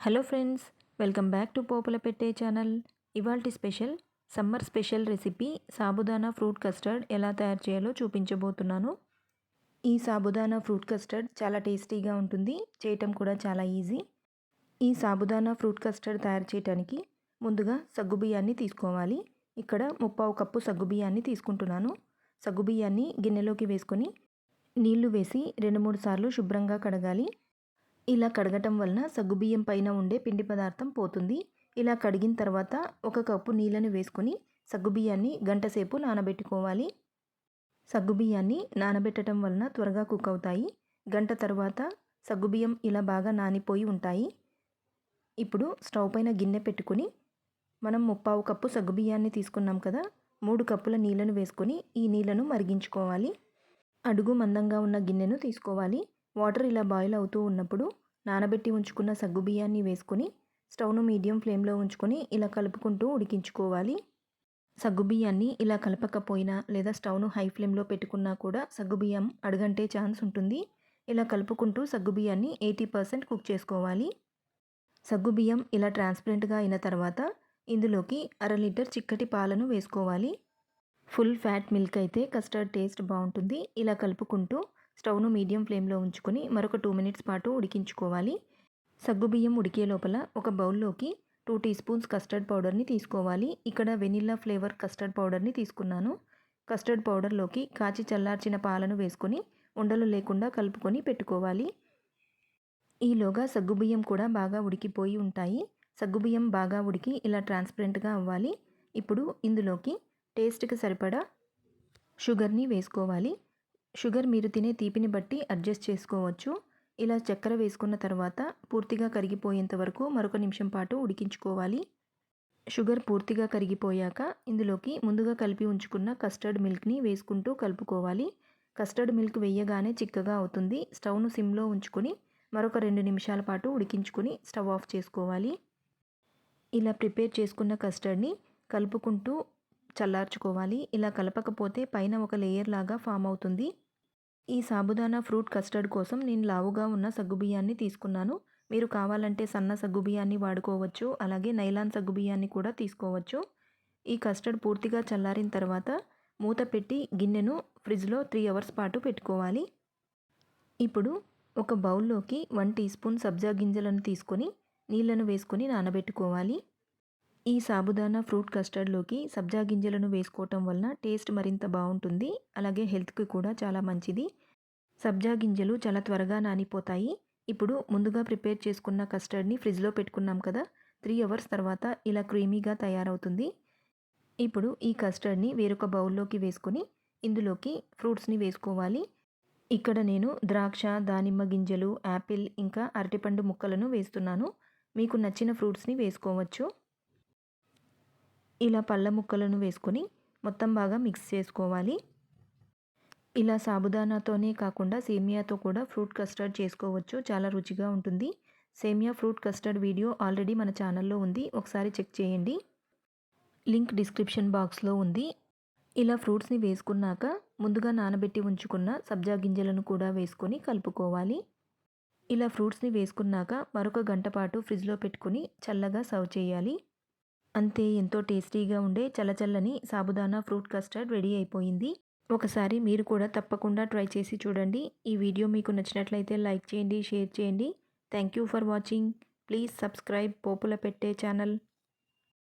Hello friends welcome back to Popula Pette channel. ఇవాల్టి special summer special recipe sabudana fruit custard ఎలా తయారు చేయాలో చూపించబోతున్నాను. ఈ సాబుదానా ఫ్రూట్ కస్టర్డ్ చాలా టేస్టీగా ఉంటుంది చేయటం కూడా చాలా ఈజీ. ఈ సాబుదానా ఫ్రూట్ కస్టర్డ్ తయారు చేయడానికి ముందుగా సగ్గుబియ్యాన్ని తీసుకోవాలి. ఇక్కడ ముప్పావు కప్పు సగ్గుబియ్యాన్ని తీసుకుంటున్నాను. సగ్గుబియ్యాన్ని గిన్నెలోకి వేసుకొని నీళ్ళు వేసి రెండు మూడు సార్లు శుభ్రంగా కడగాలి. ఇలా కడగటం వలన సగ్గుబియ్యం పైన ఉండే పిండి పదార్థం పోతుంది. ఇలా కడిగిన తర్వాత ఒక కప్పు నీళ్ళని వేసుకొని సగ్గుబియ్యాన్ని గంట సేపు నానబెట్టుకోవాలి. సగ్గుబియ్యాన్ని నానబెట్టడం వలన త్వరగా కుక్ అవుతాయి. గంట తర్వాత సగ్గుబియ్యం ఇలా బాగా నానిపోయి ఉంటాయి. ఇప్పుడు స్టవ్ పైన గిన్నె పెట్టుకుని మనం ముప్పావు కప్పు సగ్గుబియ్యాన్ని తీసుకున్నాం కదా మూడు కప్పుల నీళ్ళను వేసుకొని ఈ నీళ్ళను మరిగించుకోవాలి. అడుగు మందంగా ఉన్న గిన్నెను తీసుకోవాలి. వాటర్ ఇలా బాయిల్ అవుతూ ఉన్నప్పుడు నానబెట్టి ఉంచుకున్న సగ్గుబియ్యాన్ని వేసుకొని స్టవ్ను మీడియం ఫ్లేమ్లో ఉంచుకొని ఇలా కలుపుకుంటూ ఉడికించుకోవాలి. సగ్గుబియ్యాన్ని ఇలా కలపకపోయినా లేదా స్టవ్ను హై ఫ్లేమ్లో పెట్టుకున్నా కూడా సగ్గుబియ్యం అడుగంటే ఛాన్స్ ఉంటుంది. ఇలా కలుపుకుంటూ సగ్గుబియ్యాన్ని ఎయిటీ పర్సెంట్ కుక్ చేసుకోవాలి. సగ్గుబియ్యం ఇలా ట్రాన్స్పరెంట్గా అయిన తర్వాత ఇందులోకి అర లీటర్ చిక్కటి పాలను వేసుకోవాలి. ఫుల్ ఫ్యాట్ మిల్క్ అయితే కస్టర్డ్ టేస్ట్ బాగుంటుంది. ఇలా కలుపుకుంటూ స్టవ్ను మీడియం ఫ్లేమ్లో ఉంచుకొని మరొక టూ మినిట్స్ పాటు ఉడికించుకోవాలి. సగ్గుబియ్యం ఉడికే లోపల ఒక బౌల్లోకి టూ టీ స్పూన్స్ కస్టర్డ్ పౌడర్ని తీసుకోవాలి. ఇక్కడ వెనిల్లా ఫ్లేవర్ కస్టర్డ్ పౌడర్ని తీసుకున్నాను. కస్టర్డ్ పౌడర్లోకి కాచి చల్లార్చిన పాలను వేసుకొని ఉండలు లేకుండా కలుపుకొని పెట్టుకోవాలి. ఈలోగా సగ్గుబియ్యం కూడా బాగా ఉడికిపోయి ఉంటాయి. సగ్గుబియ్యం బాగా ఉడికి ఇలా ట్రాన్స్పరెంట్గా అవ్వాలి. ఇప్పుడు ఇందులోకి టేస్ట్కి సరిపడా షుగర్ని వేసుకోవాలి. షుగర్ మీరు తినే తీపిని బట్టి అడ్జస్ట్ చేసుకోవచ్చు. ఇలా చక్కెర వేసుకున్న తర్వాత పూర్తిగా కరిగిపోయేంత వరకు మరొక నిమిషం పాటు ఉడికించుకోవాలి. షుగర్ పూర్తిగా కరిగిపోయాక ఇందులోకి ముందుగా కలిపి ఉంచుకున్న కస్టర్డ్ మిల్క్ని వేసుకుంటూ కలుపుకోవాలి. కస్టర్డ్ మిల్క్ వేయగానే చిక్కగా అవుతుంది. స్టవ్ను సిమ్లో ఉంచుకొని మరొక రెండు నిమిషాల పాటు ఉడికించుకొని స్టవ్ ఆఫ్ చేసుకోవాలి. ఇలా ప్రిపేర్ చేసుకున్న కస్టర్డ్ని కలుపుకుంటూ చల్లార్చుకోవాలి. ఇలా కలపకపోతే పైన ఒక లేయర్ లాగా ఫామ్ అవుతుంది. ఈ సాబుదానా ఫ్రూట్ కస్టర్డ్ కోసం నేను లావుగా ఉన్న సగ్గుబియ్యాన్ని తీసుకున్నాను. మీరు కావాలంటే సన్న సగ్గుబియ్యాన్ని వాడుకోవచ్చు అలాగే నైలాన్ సగ్గుబియ్యాన్ని కూడా తీసుకోవచ్చు. ఈ కస్టర్డ్ పూర్తిగా చల్లారిన తర్వాత మూత పెట్టి గిన్నెను ఫ్రిడ్జ్లో త్రీ అవర్స్ పాటు పెట్టుకోవాలి. ఇప్పుడు ఒక బౌల్లోకి వన్ టీ స్పూన్ సబ్జా గింజలను తీసుకొని నీళ్ళను వేసుకొని నానబెట్టుకోవాలి. ఈ సాబుదానా ఫ్రూట్ కస్టర్డ్లోకి సబ్జా గింజలను వేసుకోవటం వలన టేస్ట్ మరింత బాగుంటుంది అలాగే హెల్త్కి కూడా చాలా మంచిది. సబ్జా గింజలు చాలా త్వరగా నానిపోతాయి. ఇప్పుడు ముందుగా ప్రిపేర్ చేసుకున్న కస్టర్డ్ని ఫ్రిడ్జ్లో పెట్టుకున్నాం కదా త్రీ అవర్స్ తర్వాత ఇలా క్రీమీగా తయారవుతుంది. ఇప్పుడు ఈ కస్టర్డ్ని వేరొక బౌల్లోకి వేసుకొని ఇందులోకి ఫ్రూట్స్ని వేసుకోవాలి. ఇక్కడ నేను ద్రాక్ష దానిమ్మ గింజలు యాపిల్ ఇంకా అరటిపండు ముక్కలను వేస్తున్నాను. మీకు నచ్చిన ఫ్రూట్స్ని వేసుకోవచ్చు. ఇలా పళ్ళ ముక్కలను వేసుకొని మొత్తం బాగా మిక్స్ చేసుకోవాలి. ఇలా సాబుదానాతోనే కాకుండా సేమియాతో కూడా ఫ్రూట్ కస్టర్డ్ చేసుకోవచ్చు. చాలా రుచిగా ఉంటుంది. సేమియా ఫ్రూట్ కస్టర్డ్ వీడియో ఆల్రెడీ మన ఛానల్లో ఉంది. ఒకసారి చెక్ చేయండి. లింక్ డిస్క్రిప్షన్ బాక్స్లో ఉంది. ఇలా ఫ్రూట్స్ని వేసుకున్నాక ముందుగా నానబెట్టి ఉంచుకున్న సబ్జా గింజలను కూడా వేసుకొని కలుపుకోవాలి. ఇలా ఫ్రూట్స్ని వేసుకున్నాక మరొక గంట పాటు ఫ్రిడ్జ్లో పెట్టుకుని చల్లగా సర్వ్ చేయాలి. అంతే ఎంతో టేస్టీగా ఉండే చల్లచల్లని సాబుదానా ఫ్రూట్ కస్టర్డ్ రెడీ అయిపోయింది. ఒకసారి మీరు కూడా తప్పకుండా ట్రై చేసి చూడండి. ఈ వీడియో మీకు నచ్చినట్లయితే లైక్ చేయండి షేర్ చేయండి. Thank you for watching. Please subscribe Popula Pette channel.